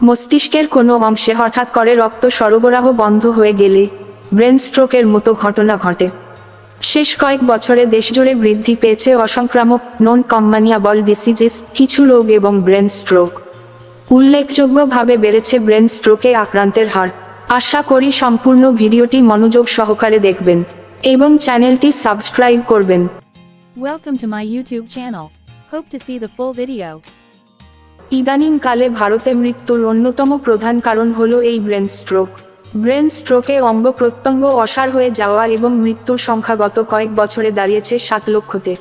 মস্তিষ্কের কোনো অংশে হঠাৎ করে রক্ত সরবরাহ বন্ধ হয়ে গেলে ব্রেন স্ট্রোকের মতো ঘটনা ঘটে শেষ কয়েক বছরে দেশজুড়ে বৃদ্ধি পেয়েছে অসংক্রামক নন কম্মানিয়াবল ডিসিজেস কিছু রোগ এবং ব্রেন স্ট্রোক উল্লেখযোগ্যভাবে বেড়েছে ব্রেন স্ট্রোকে আক্রান্তের হার আশা করি সম্পূর্ণ ভিডিওটি মনোযোগ সহকারে দেখবেন এবং চ্যানেলটি সাবস্ক্রাইব করবেন Welcome to my YouTube channel. Hope to see the full video. ইদানিংকালে ভারতে মৃত্যুর অন্যতম প্রধান কারণ হলো এই ব্রেন স্ট্রোক। ব্রেন স্ট্রোকে অঙ্গ প্রত্যঙ্গ অসার হয়ে যাওয়া এবং মৃত্যুর সংখ্যা গত কয়েক বছরে দাঁড়িয়েছে সাত লক্ষতে।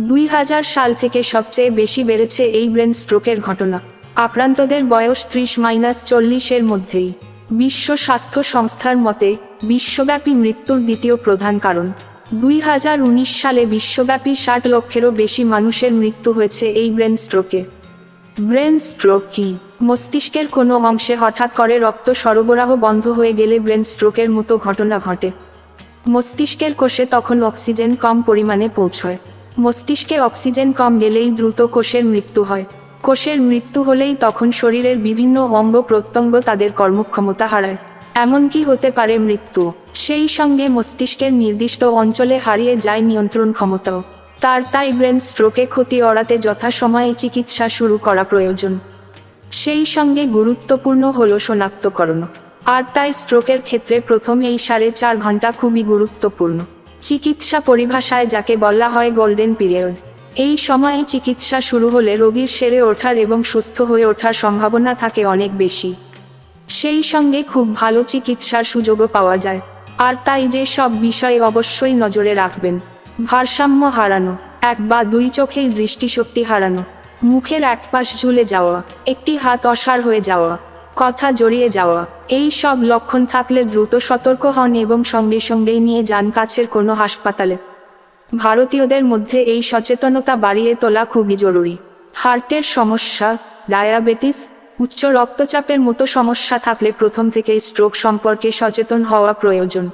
দুই হাজার সাল থেকে সবচেয়ে বেশি বেড়েছে এই ব্রেন স্ট্রোকের ঘটনা। আক্রান্তদের বয়স ত্রিশ মাইনাস চল্লিশের মধ্যেই। বিশ্ব স্বাস্থ্য সংস্থার মতে, বিশ্বব্যাপী মৃত্যুর দ্বিতীয় প্রধান কারণ। দুই হাজার উনিশ সালে বিশ্বব্যাপী ষাট লক্ষেরও বেশি মানুষের মৃত্যু হয়েছে এই ব্রেন স্ট্রোকে। ব্রেন স্ট্রোক কি? মস্তিষ্কের কোনো অংশে হঠাৎ করে রক্ত সরবরাহ বন্ধ হয়ে গেলে ব্রেন স্ট্রোকের মতো ঘটনা ঘটে। মস্তিষ্কের কোষে তখন অক্সিজেন কম পরিমাণে পৌঁছয়। মস্তিষ্কে অক্সিজেন কম গেলেই দ্রুত কোষের মৃত্যু হয়। কোষের মৃত্যু হলেই তখন শরীরের বিভিন্ন অঙ্গ প্রত্যঙ্গ তাদের কর্মক্ষমতা হারায়। এমনকি হতে পারে মৃত্যু। সেই সঙ্গে মস্তিষ্কের নির্দিষ্ট অঞ্চলে হারিয়ে যায় নিয়ন্ত্রণ ক্ষমতাও। তার তাই ব্রেন স্ট্রোকে ক্ষতি অড়াতে যথাসময়ে চিকিৎসা শুরু করা প্রয়োজন। সেই সঙ্গে গুরুত্বপূর্ণ হল শনাক্তকরণ। আর তাই স্ট্রোকের ক্ষেত্রে প্রথম এই সাড়ে চার ঘণ্টা খুবই গুরুত্বপূর্ণ। চিকিৎসা পরিভাষায় যাকে বলা হয় গোল্ডেন পিরিয়ড এই সময়ে চিকিৎসা শুরু হলে রোগীর সেরে ওঠার এবং সুস্থ হয়ে ওঠার সম্ভাবনা থাকে অনেক বেশি। সেই সঙ্গে খুব ভালো চিকিৎসার সুযোগও পাওয়া যায়। আর তাই যে সব বিষয়ে অবশ্যই নজরে রাখবেন। ভারসাম্য হারানো, এক বা দুই চোখেই দৃষ্টিশক্তি হারানো, মুখের এক পাশ ঝুলে যাওয়া, একটি হাত অসার হয়ে যাওয়া, কথা জড়িয়ে যাওয়া, এই সব লক্ষণ থাকলে দ্রুত সতর্ক হন এবং সঙ্গে সঙ্গেই নিয়ে যান কাছের কোনো হাসপাতালে। ভারতীয়দের মধ্যে এই সচেতনতা বাড়িয়ে তোলা খুবই জরুরি। হার্টের সমস্যা, ডায়াবেটিস, উচ্চ রক্তচাপের মতো সমস্যা থাকলে প্রথম থেকেই স্ট্রোক সম্পর্কে সচেতন হওয়া প্রয়োজন।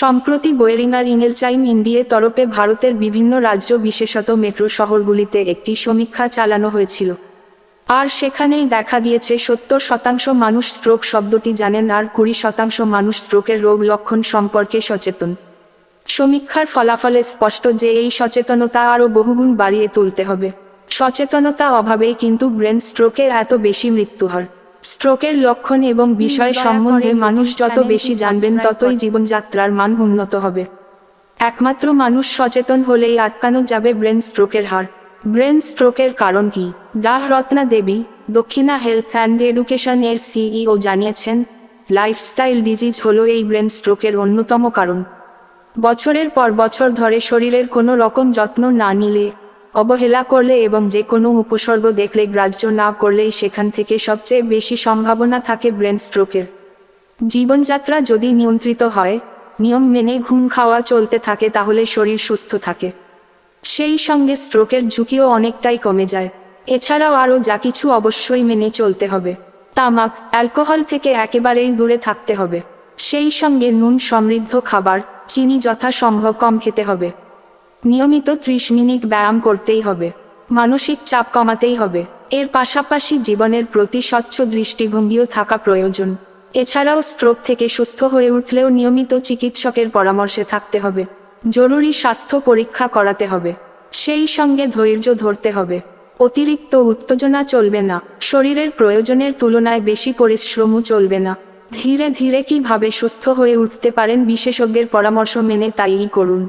সম্প্রতি বোয়েরিনার ইংলচাইম ইন্ডিয়ে তরফে ভারতের বিভিন্ন রাজ্য বিশেষত মেট্রো শহরগুলিতে একটি সমীক্ষা চালানো হয়েছিল। আর সেখানেই দেখা গিয়েছে, সত্তর শতাংশ মানুষ স্ট্রোক শব্দটি জানেন আর কুড়ি শতাংশ মানুষ স্ট্রোকের রোগ লক্ষণ সম্পর্কে সচেতন। সমীক্ষার ফলাফলে স্পষ্ট যে এই সচেতনতা আরও বহুগুণ বাড়িয়ে তুলতে হবে। সচেতনতা অভাবেই কিন্তু ব্রেন স্ট্রোকের এত বেশি মৃত্যু হয় স্ট্রোকের লক্ষণ এবং বিষয় সম্বন্ধে মানুষ যত বেশি জানবেন ততই জীবনযাত্রার মান উন্নত হবে। একমাত্র মানুষ সচেতন হলেই আটকানো যাবে ব্রেন স্ট্রোকের হার। ব্রেন স্ট্রোকের কারণ কি? ডাহ Ratna Devi Dakshina health and education এর সিইও জানিয়েছেন লাইফস্টাইল ডিজিজ হলো এই ব্রেন স্ট্রোকের অন্যতম কারণ। বছরের পর বছর ধরে শরীরের কোনো রকম যত্ন না নিলে অবহেলা করলে এবং যে কোনো উপসর্গ দেখলে গ্রাহ্য না করলেই সেখান থেকে সবচেয়ে বেশি সম্ভাবনা থাকে ব্রেন স্ট্রোকের। জীবনযাত্রা যদি নিয়ন্ত্রিত হয়, নিয়ম মেনে ঘুম খাওয়া চলতে থাকে তাহলে শরীর সুস্থ থাকে। সেই সঙ্গে স্ট্রোকের ঝুঁকিও অনেকটাই কমে যায়। এছাড়াও আরও যা কিছু অবশ্যই মেনে চলতে হবে। তামাক, অ্যালকোহল থেকে একেবারেই দূরে থাকতে হবে। সেই সঙ্গে নুন সমৃদ্ধ খাবার, চিনি যথাসম্ভব কম খেতে হবে। নিয়মিত ত্রিশ মিনিট ব্যায়াম করতেই হবে। মানসিক চাপ কমাতেই হবে। এর পাশাপাশি জীবনের প্রতি স্বচ্ছ দৃষ্টিভঙ্গিও থাকা প্রয়োজন। এছাড়াও স্ট্রোক থেকে সুস্থ হয়ে উঠলেও নিয়মিত চিকিৎসকের পরামর্শে থাকতে হবে। জরুরি স্বাস্থ্য পরীক্ষা করাতে হবে। সেই সঙ্গে ধৈর্য ধরতে হবে। অতিরিক্ত উত্তেজনা চলবে না। শরীরের প্রয়োজনের তুলনায় বেশি পরিশ্রমও চলবে না। ধীরে ধীরে কীভাবে সুস্থ হয়ে উঠতে পারেন বিশেষজ্ঞের পরামর্শ মেনে তাইই করুন।